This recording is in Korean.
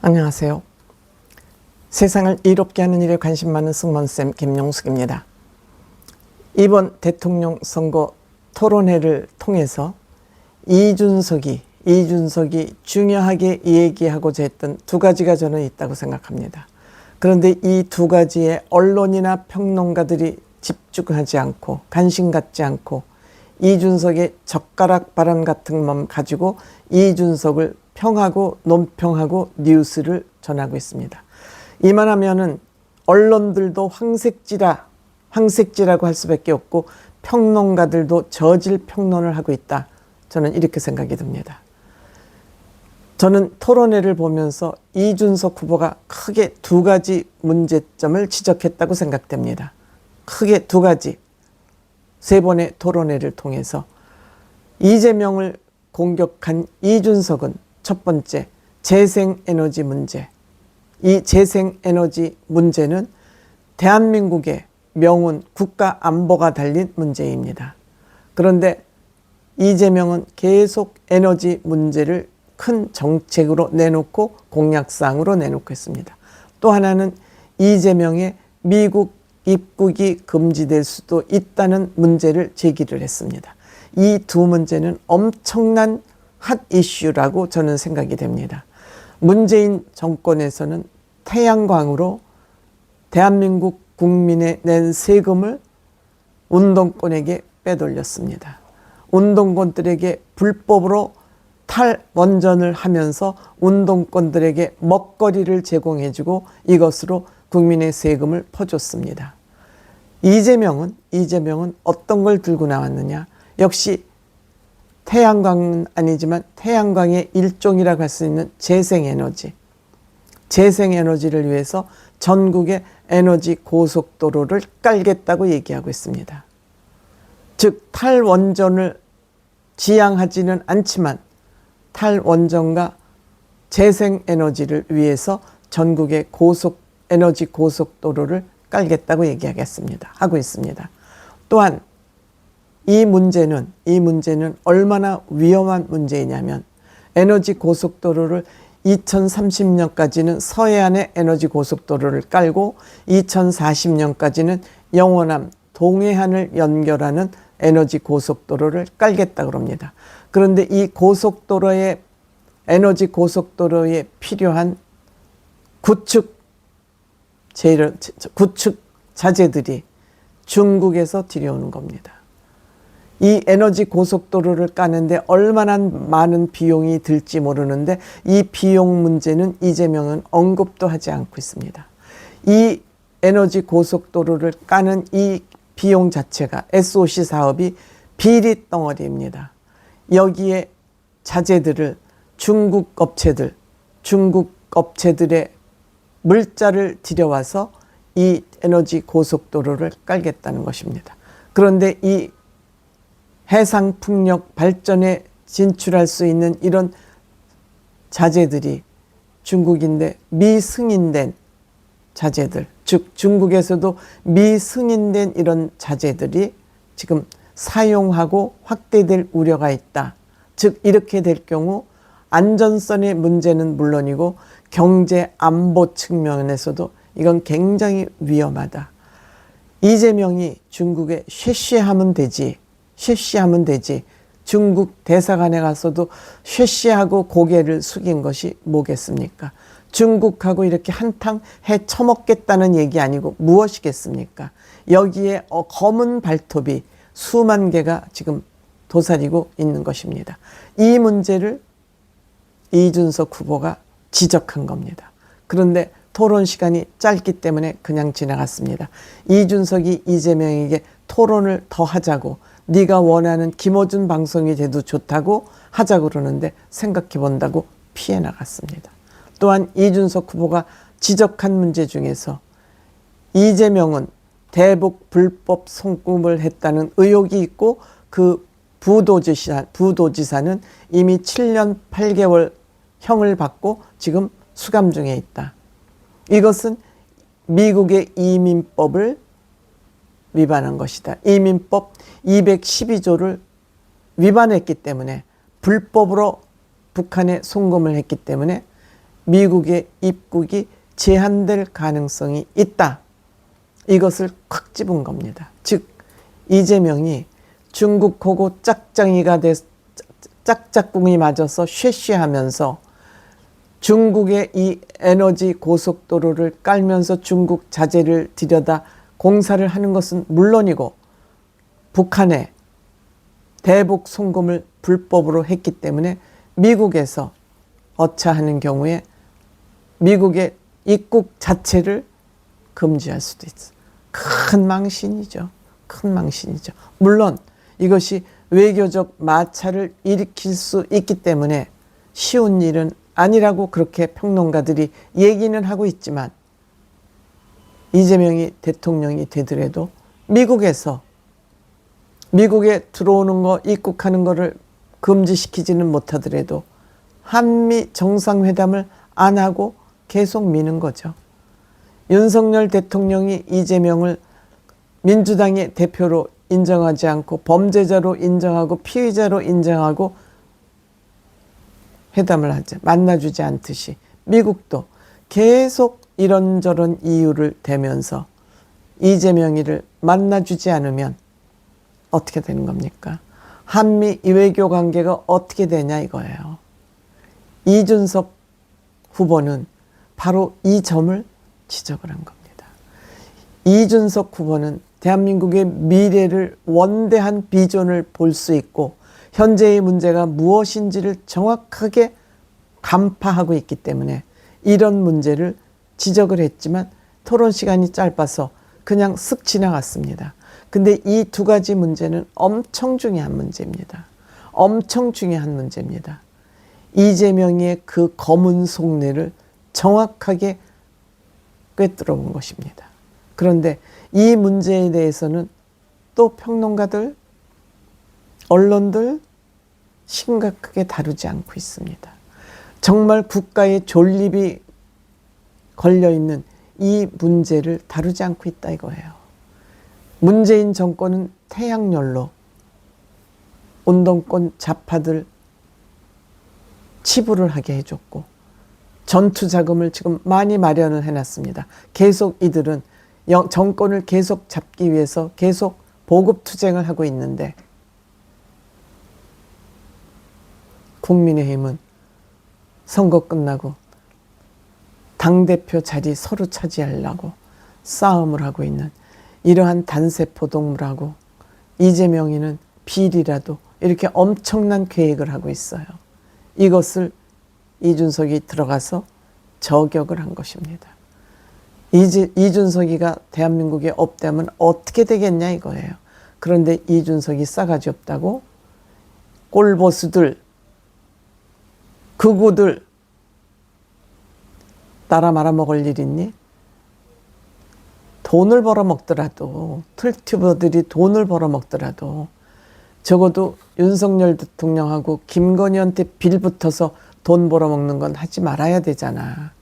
안녕하세요. 세상을 이롭게 하는 일에 관심 많은 승무원쌤 김용숙입니다. 이번 대통령 선거 토론회를 통해서 이준석이 이준석이 중요하게 얘기하고자 했던 두 가지가 저는 있다고 생각합니다. 그런데 이 두 가지에 언론이나 평론가들이 집중하지 않고 관심 갖지 않고 이준석의 젓가락 바람 같은 맘 가지고 이준석을 평하고 논평하고 뉴스를 전하고 있습니다. 이만하면은 언론들도 황색지라 황색지라고 할 수밖에 없고 평론가들도 저질 평론을 하고 있다. 저는 이렇게 생각이 듭니다. 저는 토론회를 보면서 이준석 후보가 크게 두 가지 문제점을 지적했다고 생각됩니다. 크게 두 가지. 세 번의 토론회를 통해서 이재명을 공격한 이준석은 첫 번째 재생에너지 문제. 이 재생에너지 문제는 대한민국의 명운 국가 안보가 달린 문제입니다. 그런데 이재명은 계속 에너지 문제를 큰 정책으로 내놓고 공약상으로 내놓고 있습니다. 또 하나는 이재명의 미국 입국이 금지될 수도 있다는 문제를 제기를 했습니다. 이 두 문제는 엄청난 핫 이슈라고 저는 생각이 됩니다. 문재인 정권에서는 태양광으로 대한민국 국민의 낸 세금을 운동권에게 빼돌렸습니다. 운동권들에게 불법으로 탈원전을 하면서 운동권들에게 먹거리를 제공해주고 이것으로 국민의 세금을 퍼줬습니다. 이재명은 이재명은 어떤 걸 들고 나왔느냐? 역시 태양광은 아니지만 태양광의 일종이라고 할 수 있는 재생에너지. 재생에너지를 위해서 전국의 에너지 고속도로를 깔겠다고 얘기하고 있습니다. 즉 탈원전을 지향하지는 않지만 탈원전과 재생에너지를 위해서 전국의 고속 에너지 고속도로를 깔겠다고 얘기하겠습니다. 하고 있습니다. 또한 이 문제는 이 문제는 얼마나 위험한 문제이냐면 에너지 고속도로를 2030년까지는 서해안의 에너지 고속도로를 깔고 2040년까지는 영원함 동해안을 연결하는 에너지 고속도로를 깔겠다 그럽니다. 그런데 이 고속도로에 에너지 고속도로에 필요한 구축 재료 구축 자재들이 중국에서 들여오는 겁니다. 이 에너지 고속도로를 까는데 얼마나 많은 비용이 들지 모르는데 이 비용 문제는 이재명은 언급도 하지 않고 있습니다. 이 에너지 고속도로를 까는 이 비용 자체가 SOC 사업이 비리 덩어리입니다. 여기에 자재들을 중국 업체들, 중국 업체들의 물자를 들여와서 이 에너지 고속도로를 깔겠다는 것입니다. 그런데 이 해상 풍력 발전에 진출할 수 있는 이런 자재들이 중국인데 미승인된 자재들, 즉 중국에서도 미승인된 이런 자재들이 지금 사용하고 확대될 우려가 있다. 즉 이렇게 될 경우 안전성의 문제는 물론이고 경제 안보 측면에서도 이건 굉장히 위험하다. 이재명이 중국에 쉐쉬하면 되지. 쉐쉬하면 되지. 중국 대사관에 가서도 쉐쉬하고 고개를 숙인 것이 뭐겠습니까? 중국하고 이렇게 한탕 해 처먹겠다는 얘기 아니고 무엇이겠습니까? 여기에 어, 검은 발톱이 수만 개가 지금 도사리고 있는 것입니다. 이 문제를 이준석 후보가 지적한 겁니다. 그런데 토론 시간이 짧기 때문에 그냥 지나갔습니다. 이준석이 이재명에게 토론을 더 하자고 네가 원하는 김어준 방송이 돼도 좋다고 하자 그러는데 생각해 본다고 피해 나갔습니다. 또한 이준석 후보가 지적한 문제 중에서 이재명은 대북 불법 송금을 했다는 의혹이 있고 그 부도지사, 부도지사는 이미 7년 8개월 형을 받고 지금 수감 중에 있다. 이것은 미국의 이민법을 위반한 것이다. 이민법 212조를 위반했기 때문에 불법으로 북한에 송금을 했기 때문에 미국의 입국이 제한될 가능성이 있다. 이것을 콱 집은 겁니다. 즉 이재명이 중국 고고 짝짱이가 돼 짝짝꿍이 맞아서 쉐쉐하면서 중국의 이 에너지 고속도로를 깔면서 중국 자재를 들여다 공사를 하는 것은 물론이고 북한에 대북 송금을 불법으로 했기 때문에 미국에서 어차하는 경우에 미국의 입국 자체를 금지할 수도 있어. 큰 망신이죠. 큰 망신이죠. 물론 이것이 외교적 마찰을 일으킬 수 있기 때문에 쉬운 일은 아니라고 그렇게 평론가들이 얘기는 하고 있지만 이재명이 대통령이 되더라도 미국에서 미국에 들어오는 거 입국하는 거를 금지시키지는 못하더라도 한미 정상회담을 안 하고 계속 미는 거죠. 윤석열 대통령이 이재명을 민주당의 대표로 인정하지 않고 범죄자로 인정하고 피의자로 인정하고 회담을 하지 만나주지 않듯이 미국도 계속 이런저런 이유를 대면서 이재명이를 만나주지 않으면 어떻게 되는 겁니까? 한미 외교 관계가 어떻게 되냐 이거예요. 이준석 후보는 바로 이 점을 지적을 한 겁니다. 이준석 후보는 대한민국의 미래를 원대한 비전을 볼 수 있고 현재의 문제가 무엇인지를 정확하게 간파하고 있기 때문에 이런 문제를 지적을 했지만 토론 시간이 짧아서 그냥 쓱 지나갔습니다. 근데 이 두 가지 문제는 엄청 중요한 문제입니다. 엄청 중요한 문제입니다. 이재명의 그 검은 속내를 정확하게 꿰뚫어 본 것입니다. 그런데 이 문제에 대해서는 또 평론가들, 언론들 심각하게 다루지 않고 있습니다. 정말 국가의 존립이 걸려 있는 이 문제를 다루지 않고 있다 이거예요. 문재인 정권은 태양열로 운동권 좌파들 치부를 하게 해줬고 전투 자금을 지금 많이 마련을 해놨습니다. 계속 이들은 영- 정권을 계속 잡기 위해서 계속 보급 투쟁을 하고 있는데 국민의힘은 선거 끝나고 당대표 자리 서로 차지하려고 싸움을 하고 있는 이러한 단세포 동물하고 이재명이는 비리라도 이렇게 엄청난 계획을 하고 있어요. 이것을 이준석이 들어가서 저격을 한 것입니다. 이지, 이준석이가 대한민국에 없다면 어떻게 되겠냐 이거예요. 그런데 이준석이 싸가지 없다고 꼴보수들, 극우들 따라 말아먹을 일 있니? 돈을 벌어먹더라도 틀튜버들이 돈을 벌어먹더라도 적어도 윤석열 대통령하고 김건희한테 빌 붙어서 돈 벌어먹는 건 하지 말아야 되잖아.